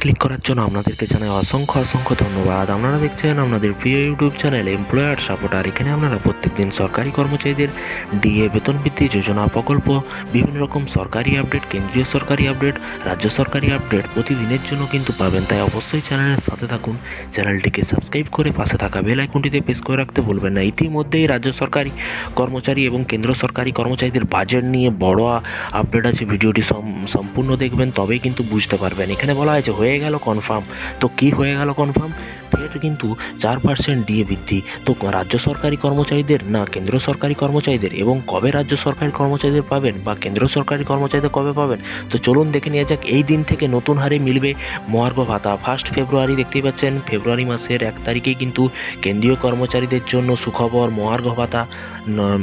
Click করার জন্য আপনাদেরকে জানাই অসংখ্য অসংখ্য ধন্যবাদ। আপনারা দেখছেন আপনাদের প্রিয় ইউটিউব চ্যানেল এমপ্লয়ার সাপোর্টার। এখানে আপনারা প্রত্যেকদিন সরকারি কর্মচারীদের ডিএ বেতন বৃদ্ধি, যোজনা প্রকল্প, বিভিন্ন রকম সরকারি আপডেট, কেন্দ্রীয় সরকারি আপডেট, রাজ্য সরকারি আপডেট প্রতিদিনের জন্য কিন্তু পাবেন। তাই অবশ্যই চ্যানেলের সাথে থাকুন। চ্যানেলটিকে সাবস্ক্রাইব করে পাশে থাকা বেল আইকনটিতে প্রেস করে রাখতে ভুলবেন না। ইতিমধ্যেই রাজ্য সরকারি কর্মচারী এবং কেন্দ্র সরকারি কর্মচারীদের বাজেট নিয়ে বড় আপডেট আছে। ভিডিওটি সম- সম্পূর্ণ দেখবেন, তবেই কিন্তু বুঝতে পারবেন। এখানে বলা হয়েছে হয়ে গেল কনফার্ম তো কি হয়ে গেল কনফার্ম ফের কিন্তু চার পার্সেন্ট ডিএ বৃদ্ধি। তো রাজ্য সরকারি কর্মচারীদের না কেন্দ্র সরকারি কর্মচারীদের এবং কবে রাজ্য সরকারি কর্মচারীদের পাবেন বা কেন্দ্র সরকারি কর্মচারীদের কবে পাবেন? তো চলুন দেখে নেওয়া যাক, এই দিন থেকে নতুন হারে মিলবে মহার্ঘ ভাতা। ফার্স্ট ফেব্রুয়ারি দেখতেই পাচ্ছেন ফেব্রুয়ারি মাসের এক তারিখে কিন্তু কেন্দ্রীয় কর্মচারীদের জন্য সুখবর মহার্ঘ ভাতা।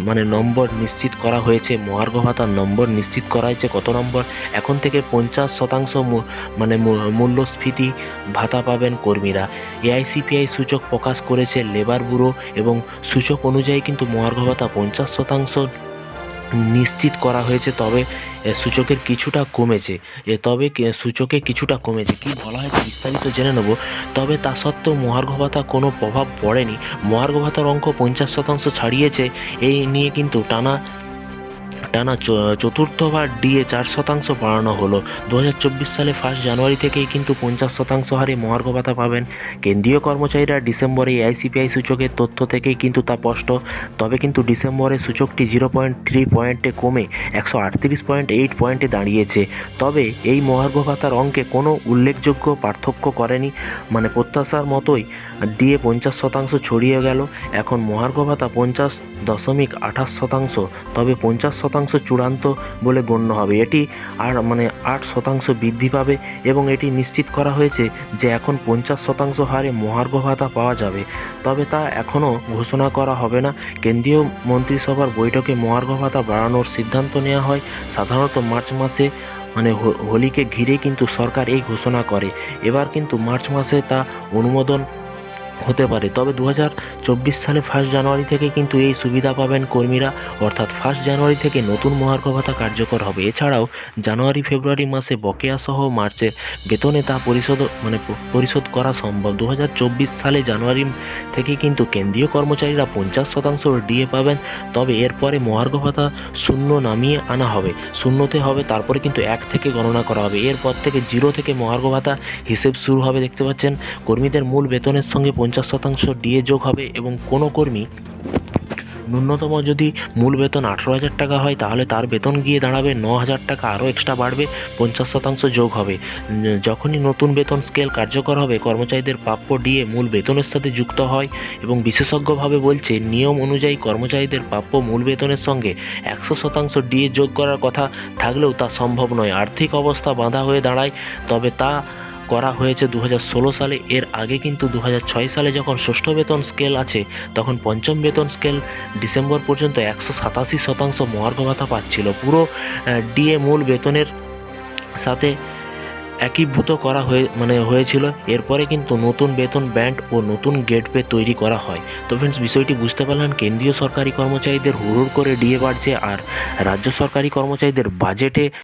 মানে নম্বর নিশ্চিত করা হয়েছে, মহার্ঘ ভাতার নম্বর নিশ্চিত করা হয়েছে। কত নম্বর? এখন থেকে পঞ্চাশ শতাংশ মানে মূল্যস্ফীতি ভাতা পাবেন কর্মীরা। এআইসিপিআই সূচক প্রকাশ করেছে লেবার ব্যুরো এবং সূচক অনুযায়ী কিন্তু মহার্ঘ ভাতা পঞ্চাশ শতাংশ নিশ্চিত করা হয়েছে, তবে সূচকের কিছুটা কমেছে। তবে সূচকে কিছুটা কমেছে। কি বলা হয়েছে বিস্তারিত জেনে নেব, তবে তা সত্ত্বেও মহার্ঘ ভাতা কোনো প্রভাব পড়েনি। মহার্ঘ ভাতার অঙ্ক পঞ্চাশ শতাংশ ছাড়িয়েছে, এই নিয়ে কিন্তু টানা টানা চতুর্থবার ডিএ চার শতাংশ বাড়ানো হলো। দু হাজার চব্বিশ সালে ফার্স্ট জানুয়ারি থেকেই কিন্তু পঞ্চাশ শতাংশ হারে মহার্ঘ ভাতা পাবেন। কেন্দ্রীয় কর্মচারীরা ডিসেম্বরে আইসিপিআই সূচকের তথ্য থেকেই কিন্তু তা স্পষ্ট। তবে কিন্তু ডিসেম্বরে সূচকটি জিরো পয়েন্ট থ্রি পয়েন্টে কমে একশো আটত্রিশ পয়েন্ট এইট পয়েন্টে দাঁড়িয়েছে। তবে এই মহার্ঘ ভাতার অঙ্কে কোনো উল্লেখযোগ্য পার্থক্য করেনি। মানে প্রত্যাশার মতোই ডিএ পঞ্চাশ শতাংশ ছড়িয়ে গেল। এখন মহার্ঘ ভাতা পঞ্চাশ দশমিক আঠাশ শতাংশ, তবে পঞ্চাশ শতাংশ চূড়ান্ত বলে গণ্য হবে। এটি আর মানে আট শতাংশ বৃদ্ধি পাবে এবং এটি নিশ্চিত করা হয়েছে যে এখন পঞ্চাশ শতাংশ হারে মহার্ঘ ভাতা পাওয়া যাবে। তবে তা এখনও ঘোষণা করা হবে না। কেন্দ্রীয় মন্ত্রিসভার বৈঠকে মহার্ঘ ভাতা বাড়ানোর সিদ্ধান্ত নেওয়া হয়। সাধারণত মার্চ মাসে মানে হোলিকে ঘিরে কিন্তু সরকার এই ঘোষণা করে। এবার কিন্তু মার্চ মাসে তা অনুমোদন হতে পারে। তবে দু সালে ফার্স্ট জানুয়ারি থেকে কিন্তু এই সুবিধা পাবেন কর্মীরা। অর্থাৎ ফার্স্ট জানুয়ারি থেকে নতুন মহার্ঘ ভাতা কার্যকর হবে। এছাড়াও জানুয়ারি, ফেব্রুয়ারি মাসে বকেয়া সহ মার্চে বেতনে তা পরিশোধ মানে পরিশোধ করা সম্ভব। দু হাজার চব্বিশ সালে জানুয়ারি থেকে কিন্তু কেন্দ্রীয় কর্মচারীরা পঞ্চাশ শতাংশ ডিএ পাবেন। তবে এরপরে মহার্ঘ ভাতা শূন্য নামিয়ে আনা হবে। শূন্যতে হবে, তারপরে কিন্তু এক থেকে গণনা করা হবে। এরপর থেকে জিরো থেকে মহার্ঘ ভাতা হিসেব শুরু হবে, দেখতে পাচ্ছেন। কর্মীদের মূল বেতনের সঙ্গে পঞ্চাশ শতাংশ ডিএ যোগ হবে এবং কোনো কর্মী ন্যূনতম যদি মূল বেতন আঠেরো হাজার টাকা হয়, তাহলে তার বেতন গিয়ে দাঁড়াবে ন হাজার টাকা, আরও এক্সট্রা বাড়বে, পঞ্চাশ শতাংশ যোগ হবে। যখনই নতুন বেতন স্কেল কার্যকর হবে, কর্মচারীদের প্রাপ্য ডিএ মূল বেতনের সাথে যুক্ত হয় এবং বিশেষজ্ঞভাবে বলছে, নিয়ম অনুযায়ী কর্মচারীদের প্রাপ্য মূল বেতনের সঙ্গে একশো শতাংশ ডিএ যোগ করার কথা থাকলেও তা সম্ভব নয়। আর্থিক অবস্থা বাঁধা হয়ে দাঁড়ায়, তবে তা করা হয়েছে দু হাজার ষোলো সালে। এর আগে কিন্তু দু হাজার ছয় সালে যখন ষষ্ঠ বেতন স্কেল আছে, তখন পঞ্চম বেতন স্কেল ডিসেম্বর পর্যন্ত একশো সাতাশি শতাংশ মহার্ঘ ভাতা পাচ্ছিল। পুরো ডিএ মূল বেতনের সাথে একীভূত করা হয়ে মানে হয়েছিল। এরপরে কিন্তু নতুন বেতন ব্যান্ড ও নতুন গেট পে তৈরি করা হয়। তো ফ্রেন্ডস বিষয়টি বুঝতে পারলেন, কেন্দ্রীয় সরকারি কর্মচারীদের হুড় করে ডিএ বাড়ছে আর রাজ্য সরকারি কর্মচারীদের বাজেটে